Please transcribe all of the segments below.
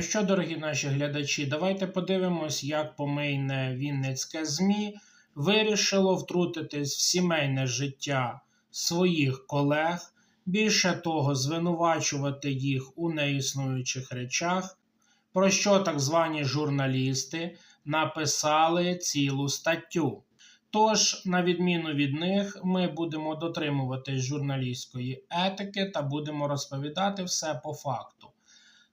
Ну що, дорогі наші глядачі, давайте подивимось, як помийне Вінницьке ЗМІ вирішило втрутитись в сімейне життя своїх колег, більше того, звинувачувати їх у неіснуючих речах, про що так звані журналісти написали цілу статтю. Тож, на відміну від них, ми будемо дотримуватись журналістської етики та будемо розповідати все по факту.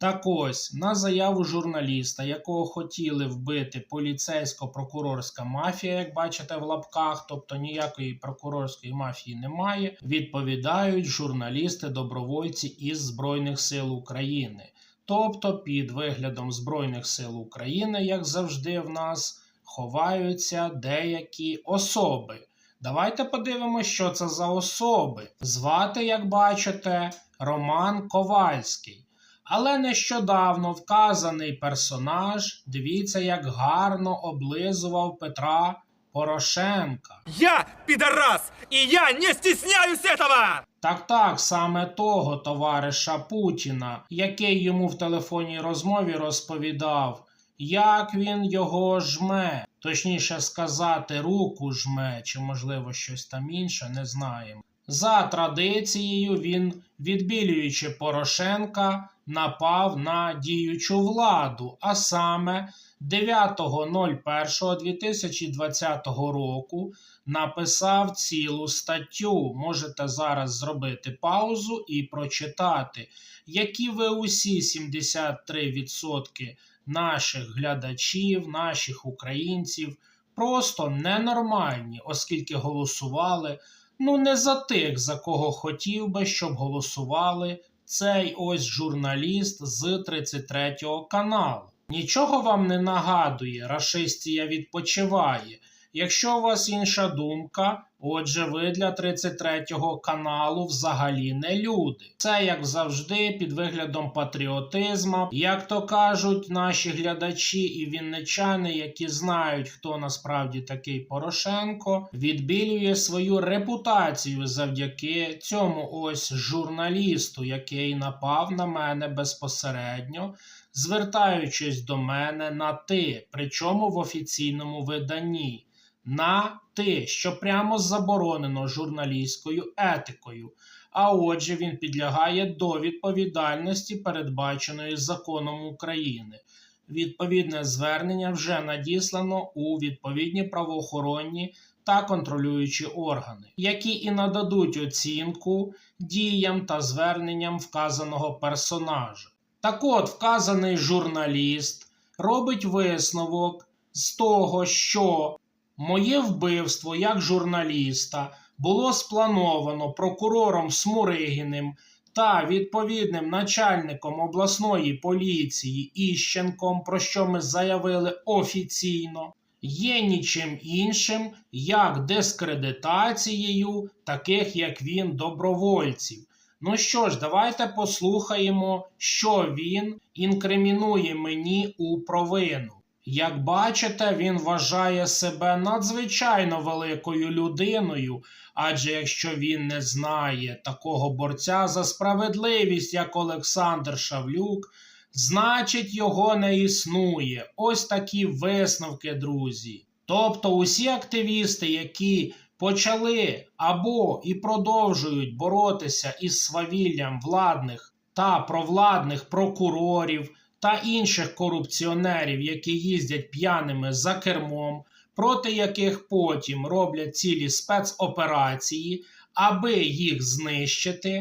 Так ось, на заяву журналіста, якого хотіли вбити поліцейсько-прокурорська мафія, як бачите в лапках, тобто ніякої прокурорської мафії немає, відповідають журналісти-добровольці із Збройних сил України. Тобто, під виглядом Збройних сил України, як завжди, в нас ховаються деякі особи. Давайте подивимося, що це за особи. Звати, як бачите, Роман Ковальський. Але нещодавно вказаний персонаж, дивіться, як гарно облизував Петра Порошенка. Я пидорас, и я не стесняюсь этого! Так так, саме того товариша Путіна, який йому в телефонній розмові розповідав, як він його жме, точніше сказати, руку жме, чи можливо щось там інше, не знаємо. За традицією, він, відбілюючи Порошенка, напав на діючу владу, а саме 9.01.2020 року написав цілу статтю. Можете зараз зробити паузу і прочитати, які ви усі 73% наших глядачів, наших українців просто ненормальні, оскільки голосували. Ну, не за тих, за кого хотів би, щоб голосували цей ось журналіст з 33 каналу. Нічого вам не нагадує, рашистія відпочиває. Якщо у вас інша думка, отже, ви для 33-го каналу взагалі не люди. Це, як завжди, під виглядом патріотизму, як то кажуть наші глядачі і вінничани, які знають, хто насправді такий Порошенко, відбілює свою репутацію завдяки цьому ось журналісту, який напав на мене безпосередньо. Звертаючись до мене на ти, причому в офіційному виданні на ти, що прямо заборонено журналістською етикою. А отже, він підлягає до відповідальності, передбаченої законом України. Відповідне звернення вже надіслано у відповідні правоохоронні та контролюючі органи, які і нададуть оцінку діям та зверненням вказаного персонажа. Так от, вказаний журналіст робить висновок з того, що Моє вбивство як журналіста було сплановано прокурором Смуригіним та відповідним начальником обласної поліції Іщенком, про що ми заявили офіційно, є нічим іншим, як дискредитацією таких, як він, добровольців. Ну що ж, давайте послухаємо, що він інкримінує мені у провину. Як бачите, він вважає себе надзвичайно великою людиною, адже якщо він не знає такого борця за справедливість, як Олександр Шавлюк, значить його не існує. Ось такі висновки, друзі. Тобто усі активісти, які почали або і продовжують боротися із свавіллям владних та провладних прокурорів та інших корупціонерів, які їздять п'яними за кермом, проти яких потім роблять цілі спецоперації, аби їх знищити.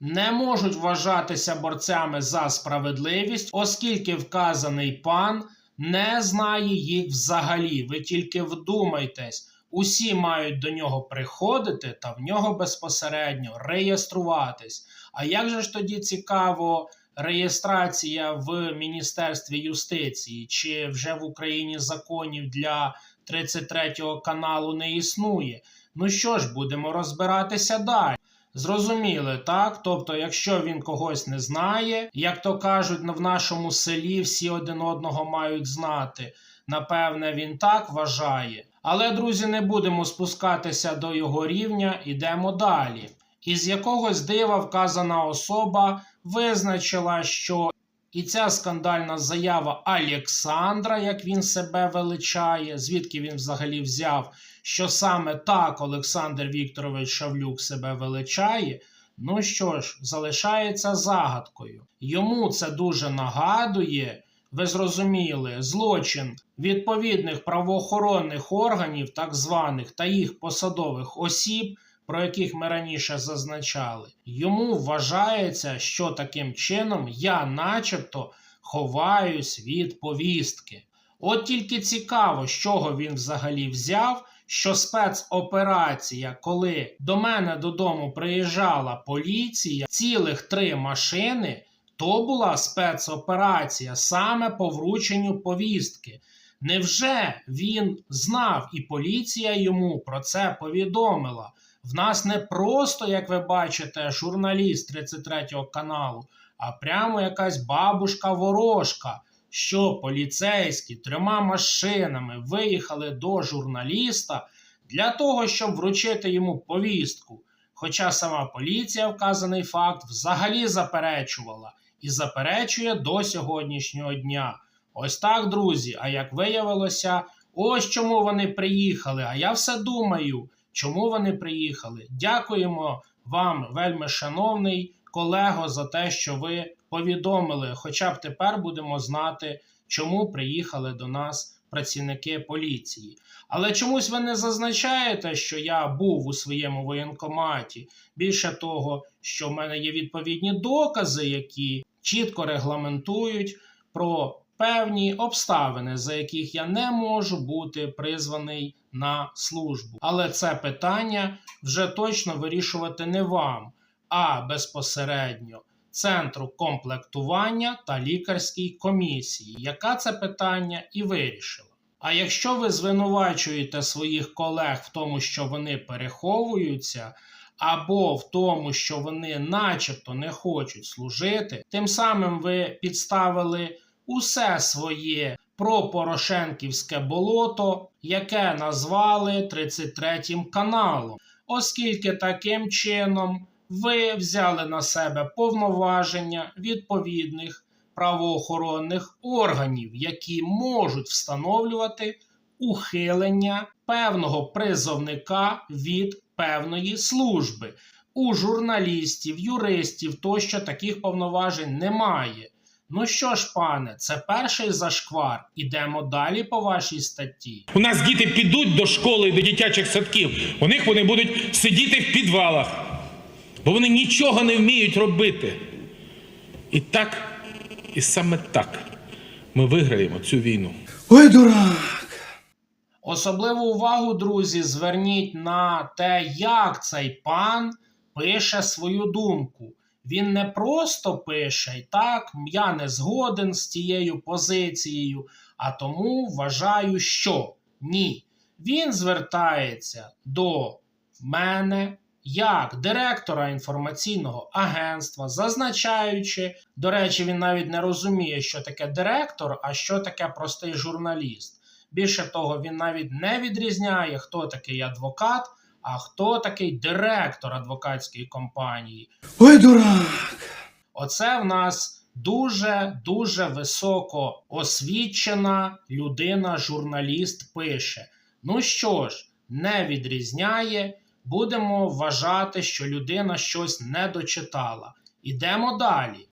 Не можуть вважатися борцями за справедливість, оскільки вказаний пан не знає їх взагалі. Ви тільки вдумайтесь, усі мають до нього приходити та в нього безпосередньо реєструватись. А як же ж тоді цікаво реєстрація в Міністерстві юстиції, чи вже в Україні законів для 33-го каналу не існує? Ну що ж, будемо розбиратися далі. Зрозуміли, так? Тобто, якщо він когось не знає, як то кажуть, в нашому селі всі один одного мають знати. Напевне, він так вважає. Але, друзі, не будемо спускатися до його рівня, ідемо далі. Із якогось дива вказана особа визначила, що І ця скандальна заява Олександра, як він себе величає, звідки він взагалі взяв, що саме так Олександр Вікторович Шавлюк себе величає. Ну що ж, залишається загадкою. Йому це дуже нагадує, ви зрозуміли, злочин відповідних правоохоронних органів, так званих та їх посадових осіб, про яких ми раніше зазначали. Йому вважається, що таким чином я, начебто, ховаюсь від повістки. От тільки цікаво, з чого він взагалі взяв, що спецоперація, коли до мене додому приїжджала поліція, цілих три машини, то була спецоперація саме по врученню повістки. Невже він знав і поліція йому про це повідомила? В нас не просто, як ви бачите, журналіст 33 каналу, а прямо якась бабушка-ворожка, що поліцейські трьома машинами виїхали до журналіста для того, щоб вручити йому повістку. Хоча сама поліція вказаний факт взагалі заперечувала і заперечує до сьогоднішнього дня. Ось так, друзі. А як виявилося, ось чому вони приїхали. А я все думаю, чому вони приїхали. Дякуємо вам, вельми шановний колего, за те, що ви повідомили. Хоча б тепер будемо знати, чому приїхали до нас працівники поліції. Але чомусь ви не зазначаєте, що я був у своєму воєнкоматі. Більше того, що в мене є відповідні докази, які чітко регламентують про певні обставини, за яких я не можу бути призваний на службу. Але це питання вже точно вирішувати не вам, а безпосередньо Центру комплектування та лікарській комісії, яка це питання і вирішила. А якщо ви звинувачуєте своїх колег в тому, що вони переховуються, або в тому, що вони начебто не хочуть служити, тим самим ви підставили усе своє пропорошенківське болото, яке назвали 33-м каналом, оскільки таким чином ви взяли на себе повноваження відповідних правоохоронних органів, які можуть встановлювати ухилення певного призовника від певної служби. У журналістів, юристів тощо таких повноважень немає. Ну що ж, пане, це перший зашквар. Ідемо далі по вашій статті. У нас діти підуть до школи і до дитячих садків. У них вони будуть сидіти в підвалах, бо вони нічого не вміють робити. І так, і саме так ми виграємо цю війну. Ой, дурак! Особливу увагу, друзі, зверніть на те, як цей пан пише свою думку. Він не просто пише, так, я не згоден з цією позицією, а тому вважаю, що ні. Він звертається до мене як директора інформаційного агентства, зазначаючи, до речі, він навіть не розуміє, що таке директор, а що таке простий журналіст. Більше того, він навіть не відрізняє, хто такий адвокат, а хто такий директор адвокатської компанії. Ой, дурак! Оце в нас дуже дуже високо освічена людина, журналіст пише. Ну що ж, не відрізняє, будемо вважати, що людина щось не дочитала. Ідемо далі.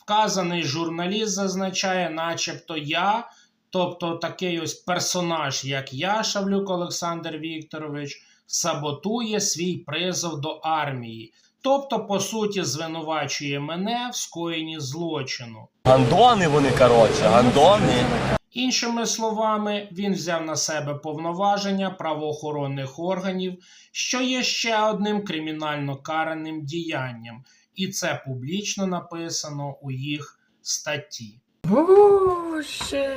Вказаний журналіст зазначає, начебто я, тобто такий ось персонаж, як я, Шавлюк Олександр Вікторович, саботує свій призов до армії. Тобто, по суті, звинувачує мене в скоєнні злочину. Гандони вони, коротше, гандони. Іншими словами, він взяв на себе повноваження правоохоронних органів, що є ще одним кримінально караним діянням, і це публічно написано у їх статті. Боже,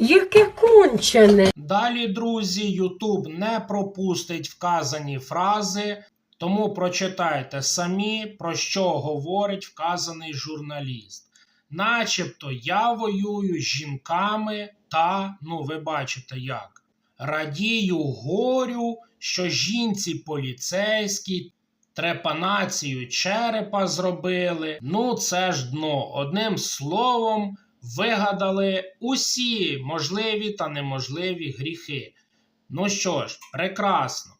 яке кончене. Далі, друзі, YouTube не пропустить вказані фрази, тому прочитайте самі, про що говорить вказаний журналіст. Начебто я воюю з жінками та, ну ви бачите як, радію горю, що жінці поліцейській трепанацію черепа зробили. Ну, це ж дно. Одним словом, вигадали усі можливі та неможливі гріхи. Ну що ж, прекрасно.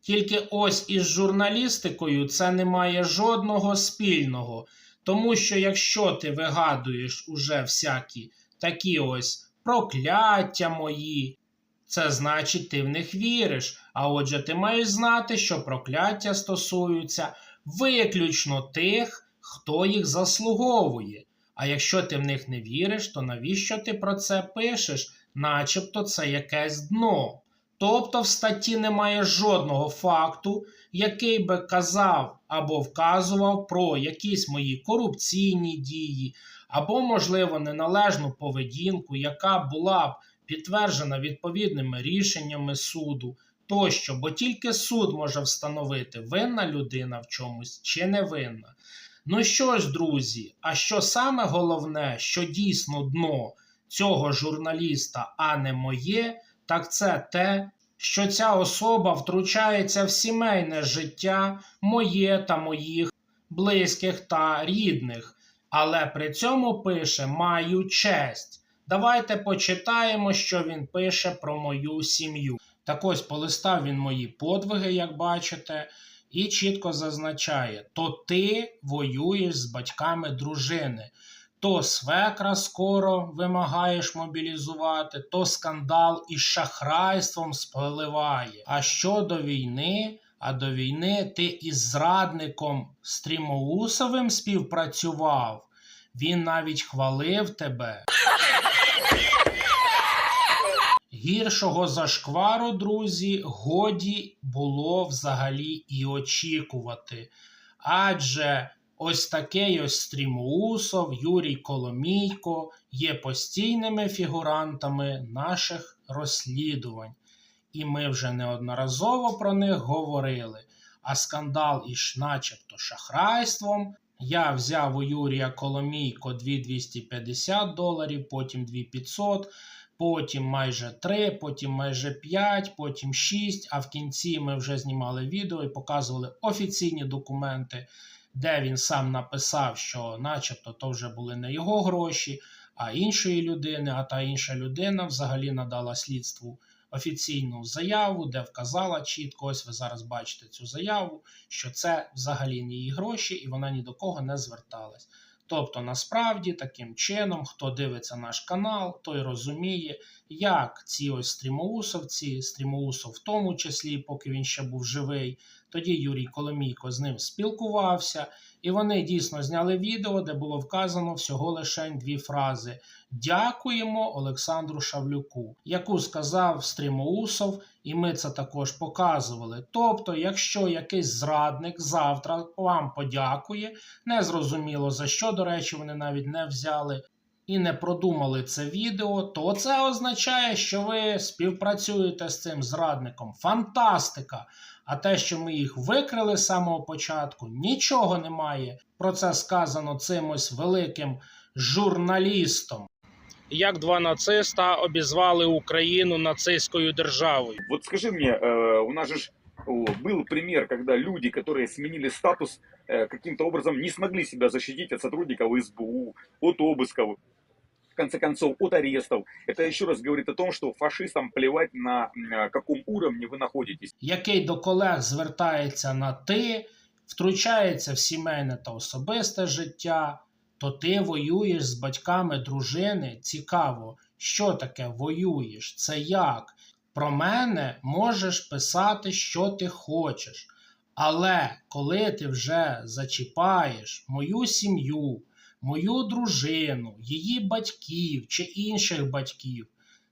Тільки ось із журналістикою це не має жодного спільного. Тому що якщо ти вигадуєш уже всякі такі ось прокляття мої, це значить ти в них віриш. А отже, ти маєш знати, що прокляття стосуються виключно тих, хто їх заслуговує. А якщо ти в них не віриш, то навіщо ти про це пишеш, начебто це якесь дно. Тобто в статті немає жодного факту, який би казав або вказував про якісь мої корупційні дії, або, можливо, неналежну поведінку, яка була б підтверджена відповідними рішеннями суду, тощо, бо тільки суд може встановити, винна людина в чомусь чи не винна. Ну що ж, друзі, а що саме головне, що дійсно дно цього журналіста, а не моє, так це те, що ця особа втручається в сімейне життя моє та моїх близьких та рідних, але при цьому пише маю честь. Давайте почитаємо, що він пише про мою сім'ю. Так ось полистав він мої подвиги, як бачите, і чітко зазначає: то ти воюєш з батьками дружини, то свекра скоро вимагаєш мобілізувати, то скандал із шахрайством спливає. А щодо війни, а до війни ти із зрадником Стрімоусовим співпрацював. Він навіть хвалив тебе. Гіршого зашквару, друзі, годі було взагалі і очікувати. Адже ось такий ось Стрімоусов, Юрій Коломійко є постійними фігурантами наших розслідувань. І ми вже неодноразово про них говорили. А скандал із начебто шахрайством. Я взяв у Юрія Коломійко 2250 доларів, потім 2500, потім майже 3, потім майже 5, потім 6. А в кінці ми вже знімали відео і показували офіційні документи, де він сам написав, що начебто то вже були не його гроші, а іншої людини. А та інша людина взагалі надала слідству офіційну заяву, де вказала чітко, ось ви зараз бачите цю заяву, що це взагалі не її гроші, і вона ні до кого не зверталась. Тобто, насправді, таким чином, хто дивиться наш канал, той розуміє, як ці ось стрімоусовці, стрімоусов в тому числі, поки він ще був живий, тоді Юрій Коломійко з ним спілкувався, і вони дійсно зняли відео, де було вказано всього лише дві фрази: Дякуємо Олександру Шавлюку, яку сказав Стрімоусов, і ми це також показували. Тобто, якщо якийсь зрадник завтра вам подякує, не зрозуміло за що, до речі, вони навіть не взяли І не продумали це відео, то це означає, що ви співпрацюєте з цим зрадником. Фантастика! А те, що ми їх викрили з самого початку, нічого немає. Про це сказано цим ось великим журналістом. Як два нациста обізвали Україну нацистською державою. Вот скажи мне, э, у нас же ж, о, был пример, когда люди, которые сменили статус, э, каким-то образом не смогли себя защитить от сотрудников СБУ, от обысков, в конце концов, от арестов. Это еще раз говорит о том, что фашистам плевать на м, каком уровне вы находитесь. який до колег звертається на ти, втручається в сімейне та особисте життя, то ти воюєш з батьками дружини. Цікаво, що таке воюєш? Це як? Про мене можеш писати, що ти хочеш. Але коли ти вже зачіпаєш мою сім'ю, мою дружину, її батьків чи інших батьків,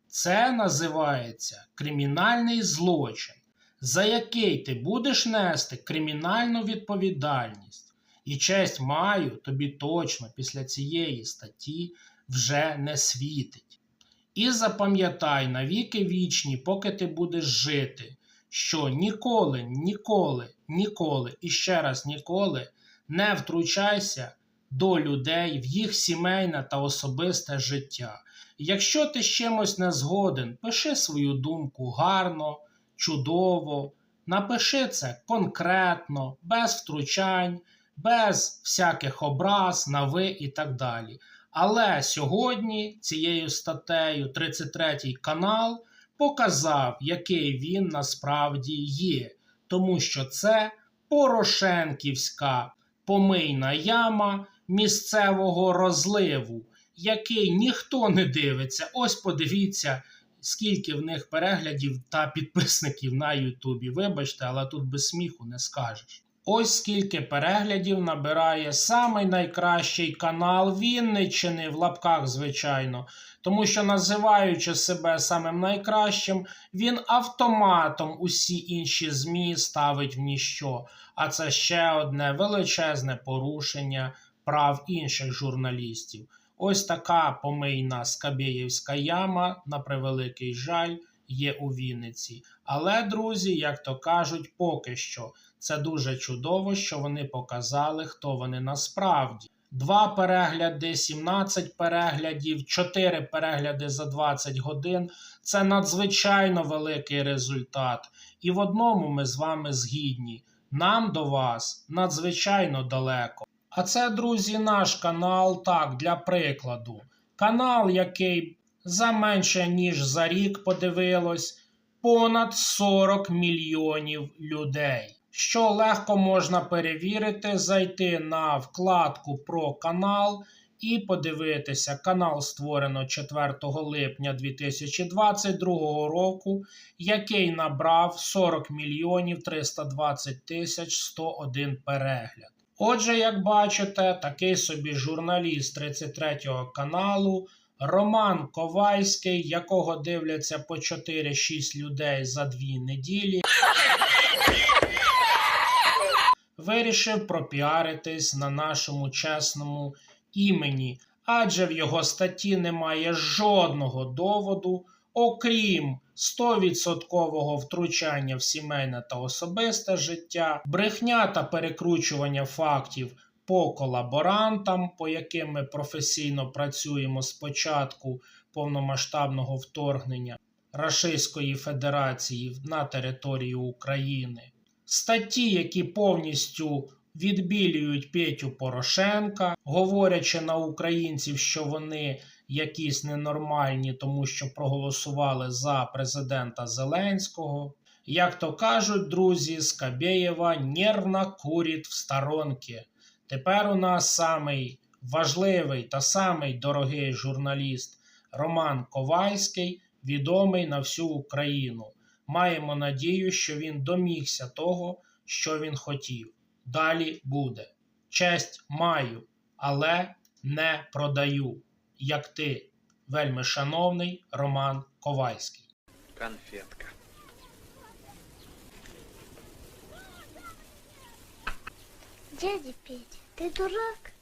це називається кримінальний злочин, за який ти будеш нести кримінальну відповідальність. І честь маю тобі точно після цієї статті вже не світить. І запам'ятай навіки вічні, поки ти будеш жити, що ніколи, ніколи, ніколи і ще раз ніколи не втручайся до людей в їх сімейне та особисте життя. Якщо ти з чимось не згоден, пиши свою думку гарно, чудово, Напиши це конкретно, без втручань, без всяких образ на ви і так далі. Але сьогодні цією статтею 33 канал показав, який він насправді є, тому що це Порошенківська помийна яма місцевого розливу, який ніхто не дивиться. Ось подивіться, скільки в них переглядів та підписників на Ютубі. Вибачте, але тут без сміху не скажеш. Ось скільки переглядів набирає самий найкращий канал Вінниччини в лапках, звичайно. Тому що, називаючи себе самим найкращим, він автоматом усі інші ЗМІ ставить в ніщо. А це ще одне величезне порушення прав інших журналістів. Ось така помийна Скабєєвська яма, на превеликий жаль, є у Вінниці. Але, друзі, як то кажуть, поки що це дуже чудово, що вони показали, хто вони насправді. Два перегляди, 17 переглядів, 4 перегляди за 20 годин це надзвичайно великий результат. І в одному ми з вами згідні. Нам до вас надзвичайно далеко. А це, друзі, наш канал, так, для прикладу. Канал, який за менше ніж за рік подивилось понад 40 мільйонів людей. Що легко можна перевірити, зайти на вкладку про канал і подивитися. Канал створено 4 липня 2022 року, який набрав 40 мільйонів 320 тисяч 101 перегляд. Отже, як бачите, такий собі журналіст 33 каналу Роман Ковальський, якого дивляться по 4-6 людей за дві неділі, вирішив пропіаритись на нашому чесному імені, адже в його статті немає жодного доводу, окрім 100% втручання в сімейне та особисте життя, брехня та перекручування фактів по колаборантам, по яким ми професійно працюємо з початку повномасштабного вторгнення Рашистської Федерації на територію України, статті, які повністю відбілюють Петю Порошенка, говорячи на українців, що вони якісь ненормальні, тому що проголосували за президента Зеленського. Як то кажуть, друзі, Скабєєва нервно курить в сторонки. Тепер у нас самий важливий та самий дорогий журналіст Роман Ковальський, відомий на всю Україну. Маємо надію, що він домігся того, що він хотів. Далі буде. Честь маю, але не продаю, як ти, вельми шановний Роман Ковальський. Конфетка. Дядя Петя, ти дурак?